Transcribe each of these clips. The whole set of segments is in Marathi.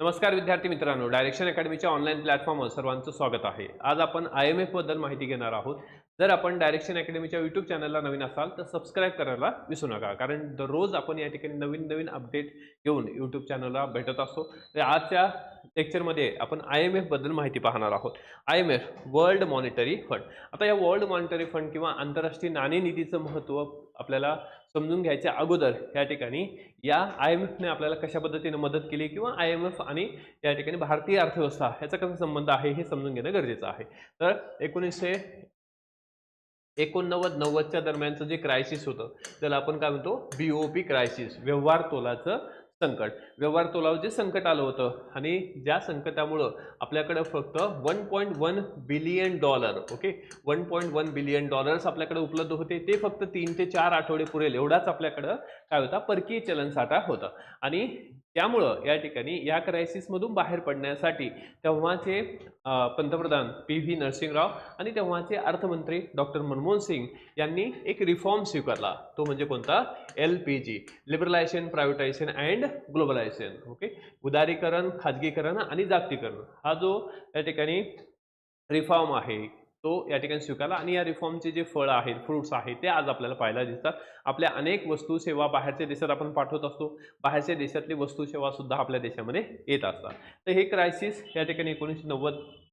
नमस्कार विद्यार्थी मित्रांनो डायरेक्शन अकॅडमीच्या ऑनलाईन प्लॅटफॉर्मवर सर्वांचं स्वागत आहे. आज आपण आय एम एफबद्दल माहिती घेणार आहोत. जर आपण डायरेक्शन अकॅडमीच्या यूट्यूब चॅनलला नवीन असाल तर सबस्क्राईब करायला विसरू नका. कारण दररोज आपण या ठिकाणी नवीन नवीन अपडेट घेऊन यूट्यूब चॅनलला भेटत असतो. तर आजच्या लेक्चरमध्ये आपण आय एम एफबद्दल माहिती पाहणार आहोत. I M F world monetary fund आता या वर्ल्ड मॉनिटरी फंड किंवा आंतरराष्ट्रीय नाणेनिधीचं महत्त्व आपल्याला समजून घ्यायच्या अगोदर या ठिकाणी या आय एम एफने आपल्याला कशा पद्धतीने मदत केली किंवा आय एम एफ आणि या ठिकाणी भारतीय अर्थव्यवस्था ह्याचा कसा संबंध आहे हे समजून घेणं गरजेचं आहे. तर एकोणीसशे एकोणनव्वद नव्वदच्या दरम्यानचं जे क्रायसिस होतं त्याला आपण काय म्हणतो? बी ओ पी क्रायसिस व्यवहार तोलाचं संकट. व्यवहार तोलावर जे संकट आलं होतं आणि ज्या संकटामुळं आपल्याकडं फक्त one point one billion dollar okay one point one billion dollars आपल्याकडे उपलब्ध होते. ते फक्त तीन ते चार आठवडे पुरेल. एवढाच आपल्याकडं काय होता? परकीय चलनसाठा होता. आणि त्यामुळं या ठिकाणी या क्रायसिसमधून बाहेर पडण्यासाठी तेव्हाचे पंतप्रधान पी व्ही नरसिंहराव आणि तेव्हाचे अर्थमंत्री डॉक्टर मनमोहन सिंग यांनी एक रिफॉर्म स्वीकारला. तो म्हणजे कोणता? L P G. Liberalisation privatisation and globalisation okay उदारीकरण खाजगीकरण आणि जागतिकरण. हा जो या ठिकाणी रिफॉर्म आहे तो या ठिकाणी स्वीकारला आणि या रिफॉर्मचे जे फळं आहेत फ्रुट्स आहेत ते आज आपल्याला पाहायला दिसतात. आपल्या अनेक वस्तू सेवा बाहेरच्या देशात आपण पाठवत असतो. बाहेरच्या देशातली वस्तू सेवा सुद्धा आपल्या देशामध्ये येत असतात. तर हे क्रायसिस या ठिकाणी एकोणीसशे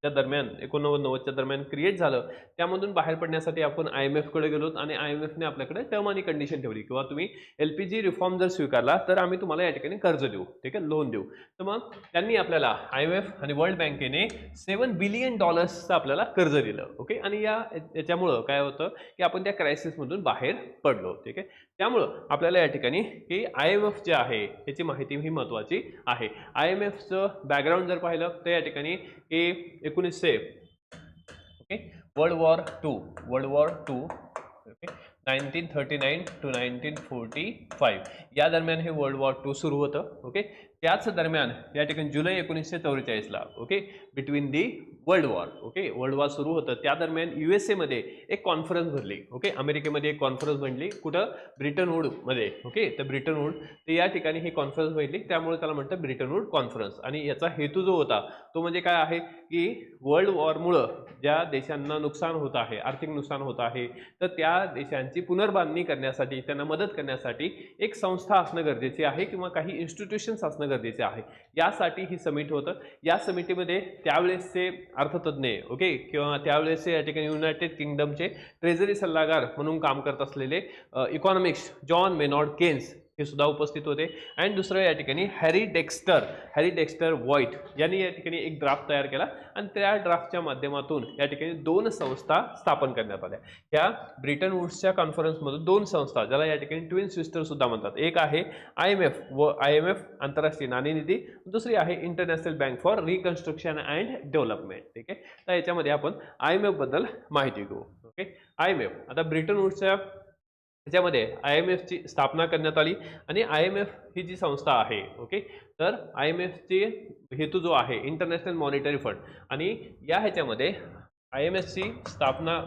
च्या दरम्यान एकोणनव्वद नव्वदच्या दरम्यान क्रिएट झालं. त्यामधून बाहेर पडण्यासाठी आपण आय एम एफकडे गेलो आणि आय एम एफने आपल्याकडे टर्म आणि कंडिशन ठेवली. किंवा तुम्ही एल पी जी रिफॉर्म जर स्वीकारला तर आम्ही तुम्हाला या ठिकाणी कर्ज देऊ. ठीक आहे? लोन देऊ. तर मग त्यांनी आपल्याला आय एम एफ आणि वर्ल्ड बँकेने सेवन बिलियन डॉलर्सचं आपल्याला कर्ज दिलं. ओके आणि या याच्यामुळं काय होतं की आपण त्या क्रायसिसमधून बाहेर पडलो. ठीक आहे? त्यामुळं आपल्याला या ठिकाणी की आय एम एफ जे आहे याची माहिती ही महत्त्वाची आहे. आय एम एफचं बॅकग्राऊंड जर पाहिलं तर या ठिकाणी हे एकोणीसशे okay world war two world war two okay nineteen thirty nine to nineteen forty five या दरम्यान हे वर्ल्ड वॉर टू सुरू होतं ओके त्याच दरम्यान या ठिकाणी जुलै एकोणीसशे चौवेचाळीसला okay between the world war okay world war सुरू होतं. त्या दरम्यान यू एस एमध्ये एक कॉन्फरन्स भरली ओके अमेरिकेमध्ये एक कॉन्फरन्स भरली कुठं? ब्रिटनवूडमध्ये ओके तर ब्रिटनवूड तर या ठिकाणी ही कॉन्फरन्स भरली. त्यामुळे त्याला म्हणतं ब्रिटनवूड कॉन्फरन्स आणि याचा हेतू जो होता तो म्हणजे काय आहे? की वर्ल्ड वॉरमुळं ज्या देशांना नुकसान होत आहे आर्थिक नुकसान होत आहे तर त्या देशांची पुनर्बांधणी करण्यासाठी त्यांना मदत करण्यासाठी एक संस्था असणं गरजेचे आहे किंवा काही इन्स्टिट्यूशन्स असणं गरजेचे आहे. यासाठी ही समिट होतं. या समितीमध्ये त्यावेळेसचे अर्थतज्ञ ओके? किंवा त्यावेळेसचे या ठिकाणी युनायटेड किंगडमचे ट्रेझरी सल्लागार म्हणून काम करत असलेले इकॉनॉमिक्स जॉन मेनॉर्ड केन्स हे सुद्धा उपस्थित होते. अँड दुसरं या ठिकाणी Harry Dexter Harry Dexter White यांनी या ठिकाणी एक ड्राफ्ट तयार केला. आणि त्या ड्राफ्टच्या माध्यमातून या ठिकाणी दोन संस्था स्थापन करण्यात आल्या. ह्या ब्रिटन वुड्सच्या कॉन्फरन्समधून दोन संस्था ज्याला या ठिकाणी ट्विन सिस्टर सुद्धा म्हणतात. एक आहे आय एम एफ व आय एम एफ आंतरराष्ट्रीय नाणेनिधी दुसरी आहे international bank for reconstruction and development ठीक आहे? तर याच्यामध्ये आपण आय एम एफबद्दल माहिती घेऊ. ओके आय एम एफ आता ब्रिटन वुड्सच्या त्याच्यामध्ये आय एम एफची स्थापना करण्यात आली आणि आय एम एफ ही जी संस्था आहे ओके तर आय एम एफची हेतू जो आहे इंटरनॅशनल मॉनिटरी फंड आणि या ह्याच्यामध्ये आय एम एफची स्थापना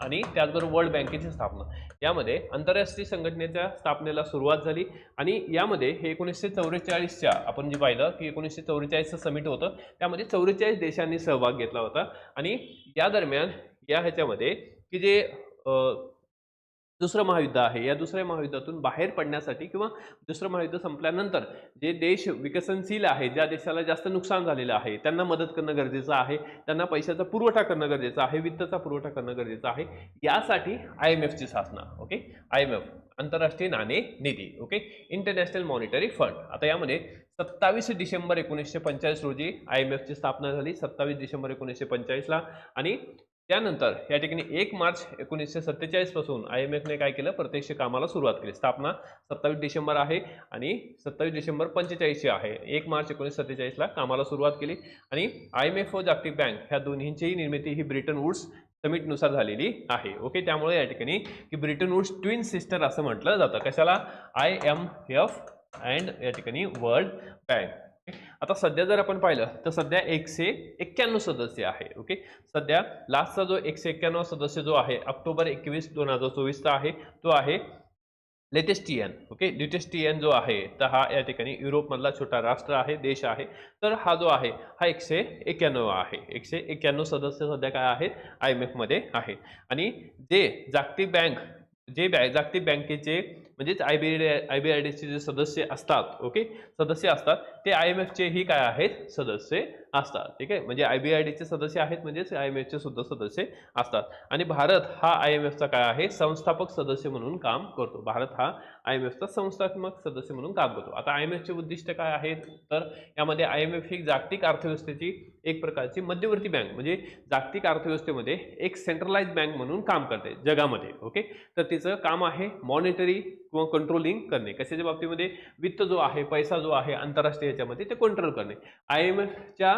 आणि त्याचबरोबर वर्ल्ड बँकेची स्थापना यामध्ये आंतरराष्ट्रीय संघटनेच्या स्थापनेला सुरुवात झाली आणि यामध्ये हे एकोणीसशे चौवेचाळीसच्या आपण जे पाहिलं की एकोणीसशे चौवेचाळीसचं समिट होतं त्यामध्ये चौवेचाळीस देशांनी सहभाग घेतला होता आणि या दरम्यान या ह्याच्यामध्ये की जे दुसरं महायुद्ध आहे. या दुसऱ्या महायुद्धातून बाहेर पडण्यासाठी किंवा दुसरं महायुद्ध संपल्यानंतर जे देश विकसनशील आहे ज्या देशाला जास्त नुकसान झालेलं आहे त्यांना मदत करणं गरजेचं आहे त्यांना पैशाचा पुरवठा करणं गरजेचं आहे वित्तचा पुरवठा करणं गरजेचं आहे यासाठी आय एम एफची स्थापना ओके? आय एम एफ आंतरराष्ट्रीय नाणे निधी ओके? इंटरनॅशनल मॉनिटरी फंड आता यामध्ये सत्तावीस डिसेंबर एकोणीसशे पंचेचाळीस रोजी आय एम एफची स्थापना झाली. सत्तावीस डिसेंबर एकोणीसशे पंचेचाळीसला आणि त्यानंतर या ठिकाणी एक मार्च एकोणीसशे सत्तेचाळीसपासून आय एम एफने काय केलं? प्रत्यक्ष कामाला सुरुवात केली. स्थापना सत्तावीस डिसेंबर आहे आणि सत्तावीस डिसेंबर पंचेचाळीसची आहे. एक मार्च एकोणीसशे सत्तेचाळीसला कामाला सुरुवात केली आणि आय एम एफ व जागतिक बँक ह्या दोन्हींचीही निर्मिती ही ब्रिटन वुड्स समिटनुसार झालेली आहे. ओके? त्यामुळे या ठिकाणी की ब्रिटन वुड्स ट्विन सिस्टर असं म्हटलं जातं. कशाला? आय एम एफ अँड या ठिकाणी वर्ल्ड बँक. आता सध्या जर आपण पाहिलं तर सध्या एकशे एक्क्याण्णव सदस्य आहे ओके? सध्या लास्टचा जो एकशे एक्क्याण्णव सदस्य जो आहे ऑक्टोबर एकवीस दोन हजार चोवीसचा आहे तो आहे लेटेस्टियन ओके? लेटेस्टियन जो आहे तर हा या ठिकाणी युरोपमधला छोटा राष्ट्र आहे देश आहे. तर हा जो आहे हा एकशे एक्क्याण्णव आहे. एकशे एक्क्याण्णव सदस्य सध्या काय आहेत? आय एम एफमध्ये आहे. आणि जे जागतिक बँक जे बॅ जागतिक बँकेचे म्हणजेच I B I B I डीचे जे सदस्य असतात ओके सदस्य असतात ते आय एम एफचे ही काय आहेत? सदस्य असतात ठीक आहे? म्हणजे आय बी आय डीचे सदस्य आहेत म्हणजेच आय एम एफचे सुद्धा सदस्य असतात. आणि भारत हा आय एम एफचा काय आहे? संस्थापक सदस्य म्हणून काम करतो. भारत हा आय एम एफचा संस्थात्मक सदस्य म्हणून काम करतो. आता आय एम एफचे उद्दिष्ट काय आहेत? तर यामध्ये आय एम एफ ही जागतिक अर्थव्यवस्थेची एक प्रकारची मध्यवर्ती बँक म्हणजे जागतिक अर्थव्यवस्थेमध्ये एक सेंट्रलाइज बँक म्हणून काम करते जगामध्ये ओके तर तिचं काम आहे मॉनिटरी किंवा कंट्रोलिंग करणे. कशाच्या बाबतीमध्ये? वित्त जो आहे पैसा जो आहे आंतरराष्ट्रीय याच्यामध्ये ते कंट्रोल करणे. आय एम एफच्या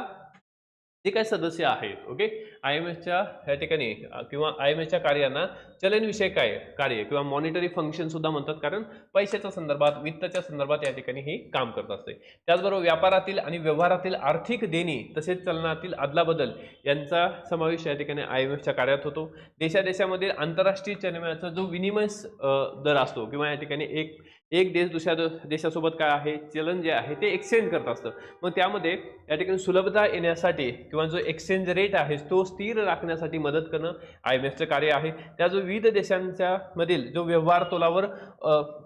जे काही सदस्य आहेत ओके आय एम एसच्या या ठिकाणी किंवा आय एम एसच्या कार्यांना चलनविषयक काय कार्य किंवा मॉनिटरी फंक्शन सुद्धा म्हणतात कारण पैशाच्या संदर्भात वित्ताच्या संदर्भात या ठिकाणी हे काम करत असते. त्याचबरोबर व्यापारातील आणि व्यवहारातील आर्थिक देणी तसेच चलनातील अदलाबदल यांचा समावेश या ठिकाणी आय एम एफच्या कार्यात होतो. देशादेशामधील आंतरराष्ट्रीय चलनाचा जो विनिमय दर असतो किंवा या ठिकाणी एक एक देश दुसऱ्या देशासोबत काय आहे चलन जे आहे ते एक्सचेंज करत असतं. मग त्यामध्ये या ठिकाणी सुलभता येण्यासाठी किंवा जो एक्सचेंज रेट आहे तो स्थिर राखण्यासाठी मदत करणं आय एम एफचं कार्य आहे. त्या जो विविध देशांच्या मधील जो व्यवहार तोलावर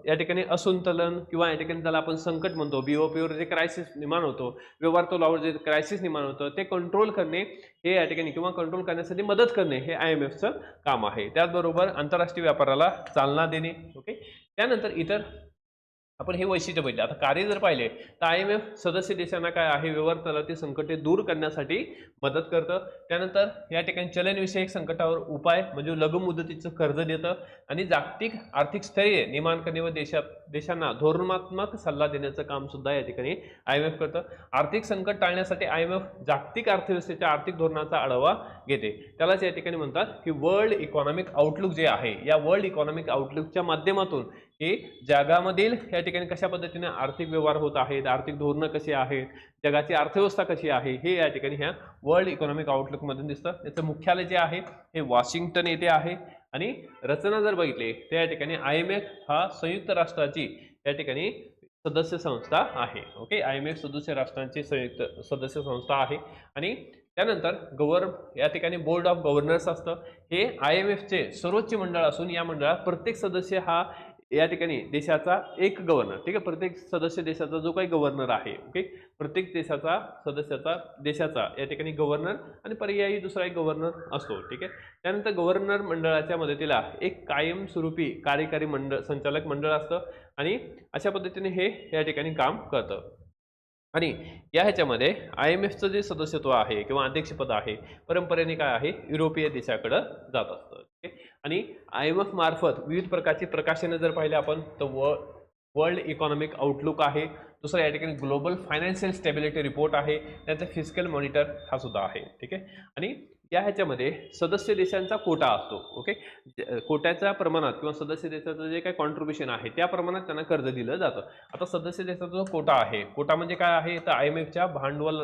या ठिकाणी असंतुलन किंवा या ठिकाणी त्याला आपण संकट म्हणतो बीओपीवर जे क्रायसिस निर्माण होतो व्यवहार तोलावर जे क्रायसिस निर्माण होतं ते कंट्रोल करणे हे या ठिकाणी किंवा कंट्रोल करण्यासाठी मदत करणे हे आय एम एफचं काम आहे. त्याचबरोबर आंतरराष्ट्रीय व्यापाराला चालना देणे ओके त्यानंतर इतर आपण हे वैशिष्ट्य बघितले. आता कार्य जर पाहिले तर आय एम एफ सदस्य देशांना काय आहे? व्यवहार तलातील संकटे दूर करण्यासाठी मदत करतं. त्यानंतर या ठिकाणी चलनविषयक संकटावर उपाय म्हणजे लघु मुदतीचं कर्ज देतं आणि जागतिक आर्थिक स्थैर्य निर्माण करणे व देशात देशांना धोरणात्मक सल्ला देण्याचं काम सुद्धा या ठिकाणी आय एम एफ करतं. आर्थिक संकट टाळण्यासाठी आय एम एफ जागतिक अर्थव्यवस्थेच्या आर्थिक धोरणाचा आढावा घेते. त्यालाच या ठिकाणी म्हणतात की वर्ल्ड इकॉनॉमिक आउटलुक जे आहे या वर्ल्ड इकॉनॉमिक आउटलुकच्या माध्यमातून हे जगामधील या ठिकाणी कशा पद्धतीने आर्थिक व्यवहार होत आहेत आर्थिक धोरणं कशी आहेत जगाची अर्थव्यवस्था कशी आहे हे या ठिकाणी ह्या वर्ल्ड इकॉनॉमिक आउटलुकमधून दिसतं. त्याचं मुख्यालय जे आहे हे वॉशिंग्टन येथे आहे. आणि रचना जर बघितली तर या ठिकाणी आय एम एफ हा संयुक्त राष्ट्राची या ठिकाणी सदस्य संस्था आहे. ओके? आय एम एफ सदस्य राष्ट्रांची संयुक्त सदस्य संस्था आहे. आणि त्यानंतर गव्हर्न या ठिकाणी बोर्ड ऑफ गव्हर्नर्स असतं. हे आय एम एफचे सर्वोच्च मंडळ असून या मंडळात प्रत्येक सदस्य हा या ठिकाणी देशाचा एक गव्हर्नर ठीक आहे? प्रत्येक सदस्य देशाचा जो काही गव्हर्नर आहे ओके प्रत्येक देशाचा सदस्याचा देशाचा या ठिकाणी गव्हर्नर आणि पर्यायी दुसरा एक गव्हर्नर असतो ठीक आहे? त्यानंतर गव्हर्नर मंडळाच्या मदतीला एक कायमस्वरूपी कार्यकारी मंडळ संचालक मंडळ असतं आणि अशा पद्धतीने हे या ठिकाणी काम करतं. आणि या ह्याच्यामध्ये आय एम एफचं जे सदस्यत्व आहे किंवा अध्यक्षपद आहे परंपरेने काय आहे? युरोपीय देशाकडं जात असतं ठीक आहे आणि आय एम एफ मार्फत विविध प्रकारची प्रकाशनं जर पाहिले आपण तर व वर्ल्ड इकॉनॉमिक आउटलुक आहे. दुसरं या ठिकाणी ग्लोबल फायनान्शियल स्टेबिलिटी रिपोर्ट आहे. त्याचं फिजिकल मॉनिटर हा सुद्धा आहे ठीक आहे? आणि या ह्याच्यामध्ये सदस्य देशांचा कोटा असतो ओके? कोट्याच्या प्रमाणात किंवा सदस्य देशाचं जे काही कॉन्ट्रीब्युशन आहे त्या प्रमाणात त्यांना कर्ज दिलं जातं. आता सदस्य देशाचा जो कोटा आहे कोटा म्हणजे काय आहे? तर आय एम एफच्या भांडवल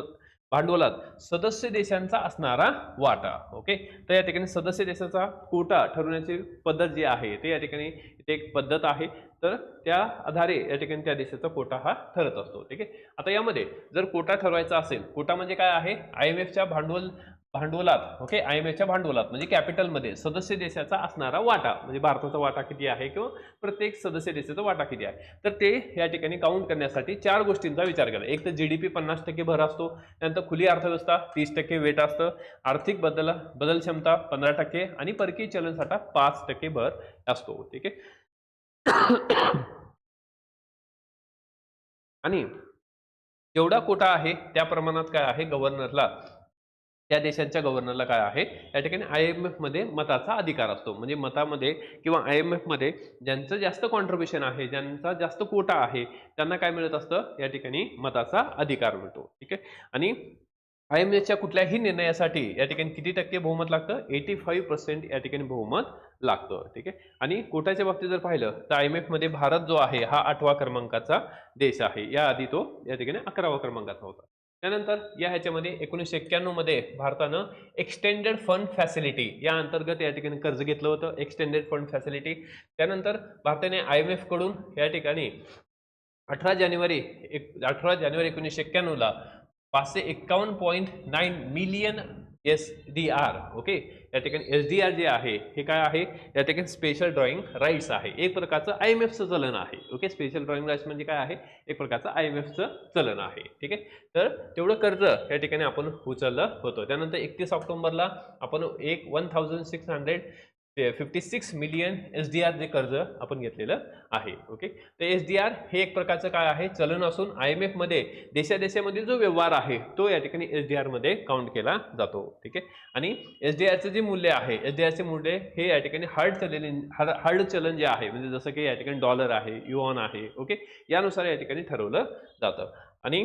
भांडवलात सदस्य देशांचा असणारा वाटा ओके? तर या ठिकाणी सदस्य देशाचा कोटा ठरवण्याची पद्धत जी आहे ते या ठिकाणी इथे एक पद्धत आहे. तर त्या आधारे या ठिकाणी त्या देशाचा कोटा हा ठरत असतो ठीक आहे? आता यामध्ये जर कोटा ठरवायचा असेल कोटा म्हणजे काय आहे? आय एम एफच्या भांडवल भांडवलात ओके आय एम एच्या भांडवलात म्हणजे कॅपिटलमध्ये सदस्य देशाचा असणारा वाटा म्हणजे भारताचा वाटा किती आहे किंवा प्रत्येक सदस्य देशाचा वाटा किती आहे? तर ते या ठिकाणी काउंट करण्यासाठी चार गोष्टींचा विचार केला एक तर जी डी पी पन्नास टक्के भर असतो त्यानंतर खुली अर्थव्यवस्था तीस टक्के वेट असतं आर्थिक बदल बदल क्षमता पंधरा टक्के आणि परकीय चलन साठा पाच टक्के भर असतो ठीक आहे? आणि जेवढा कोटा आहे त्या प्रमाणात काय आहे? गव्हर्नरला त्या देशांच्या गव्हर्नरला काय आहे? या ठिकाणी आय एम एफमध्ये मताचा अधिकार असतो. म्हणजे मतामध्ये किंवा आय एम एफमध्ये ज्यांचं जास्त कॉन्ट्रीब्युशन आहे ज्यांचा जास्त कोटा आहे त्यांना काय मिळत असतं? या ठिकाणी मताचा अधिकार मिळतो. ठीक आहे? आणि आय एम एफच्या कुठल्याही निर्णयासाठी या ठिकाणी किती टक्के बहुमत लागतं? एटी फाईव्ह पर्सेंट या ठिकाणी बहुमत लागतं. ठीक आहे? आणि कोटाच्या बाबतीत जर पाहिलं तर आय एम एफमध्ये भारत जो आहे हा आठवा क्रमांकाचा देश आहे. या आधी तो या ठिकाणी अकरावा क्रमांकाचा होता. त्यानंतर या ह्याच्यामध्ये एकोणीसशे एक्क्याण्णवमध्ये भारतानं एक्सटेंडेड फंड फॅसिलिटी या अंतर्गत या ठिकाणी कर्ज घेतलं होतं. एक्सटेंडेड फंड फॅसिलिटी त्यानंतर भारताने आय एम एफकडून या ठिकाणी अठरा जानेवारी एक अठरा जानेवारी एकोणीसशे एक्क्याण्णवला पाचशे एक्कावन्न point nine million S D R okay या ठिकाणी एस डी आर जे आहे हे काय आहे? या ठिकाणी स्पेशल ड्रॉइंग राईट्स आहे. एक प्रकारचं आय एम एफचं चलन आहे ओके स्पेशल ड्रॉइंग राईट्स म्हणजे काय आहे? एक प्रकारचं आय एम एफचं चलन आहे ठीक आहे? तर तेवढं कर्ज या ठिकाणी आपण उचललं होतं. त्यानंतर एकतीस ऑक्टोबरला आपण एक वन थाउजंड सिक्स हंड्रेड ते fifty six million S D R जे कर्ज आपण घेतलेलं आहे ओके तर एस डी आर हे एक प्रकारचं काय आहे? चलन असून आय एम एफमध्ये देशादेशामधील जो व्यवहार आहे तो या ठिकाणी एस डी आरमध्ये काउंट केला जातो ठीक आहे? आणि एस डी आरचं जे मूल्य आहे एस डी आरचे मूल्य हे या ठिकाणी हार्ड चलन हार्ड चलन जे आहे म्हणजे जसं की या ठिकाणी डॉलर आहे युऑन आहे ओके यानुसार या ठिकाणी ठरवलं जातं. आणि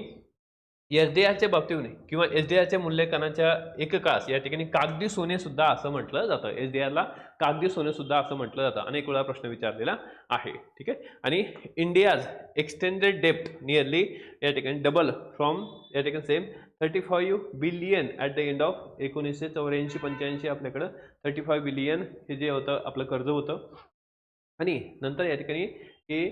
एस डी आरच्या बाबतीने किंवा एस डी आरच्या मूल्यांकनाच्या एककास या ठिकाणी कागदी सोने सुद्धा असं म्हटलं जातं. एस डी आरला कागदी सोने सुद्धा असं म्हटलं जातं. अनेक वेळा प्रश्न विचारलेला आहे. ठीक आहे? आणि इंडियाज एक्सटेंडेड डेप्थ नियरली या ठिकाणी डबल फ्रॉम या ठिकाणी same thirty five billion at the end of एकोणीसशे चौऱ्याऐंशी पंच्याऐंशी आपल्याकडं थर्टी फाईव्ह बिलियन हे जे होतं आपलं कर्ज होतं. आणि नंतर या ठिकाणी हे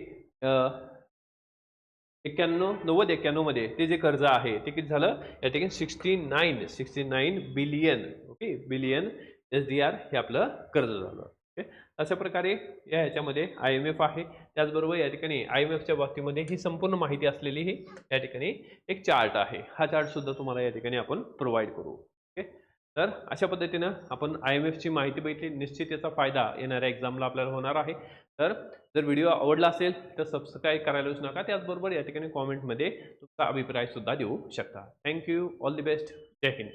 एक्क्याण्णव नव्वद एक्क्याण्णवमध्ये ते जे कर्ज आहे ते किती झालं? या ठिकाणी sixty nine sixty nine billion okay billion S D R हे आपलं कर्ज झालं ओके अशा प्रकारे या ह्याच्यामध्ये आय एम एफ आहे. त्याचबरोबर या ठिकाणी आय एम एफच्या बाबतीमध्ये ही संपूर्ण माहिती असलेली ही या ठिकाणी एक चार्ट आहे. हा चार्ट सुद्धा तुम्हाला या ठिकाणी आपण प्रोव्हाइड करू ओके तर अशा पद्धतीनं आपण आय एम एफची माहिती बघितली. निश्चित याचा फायदा येणाऱ्या एक्झामला आपल्याला होणार आहे. तर जर व्हिडिओ आवडला असेल तर सबस्क्राईब करायला विसरू नका. त्याचबरोबर या ठिकाणी कॉमेंटमध्ये तुमचा अभिप्रायसुद्धा देऊ शकता. Thank you all the best Jai Hind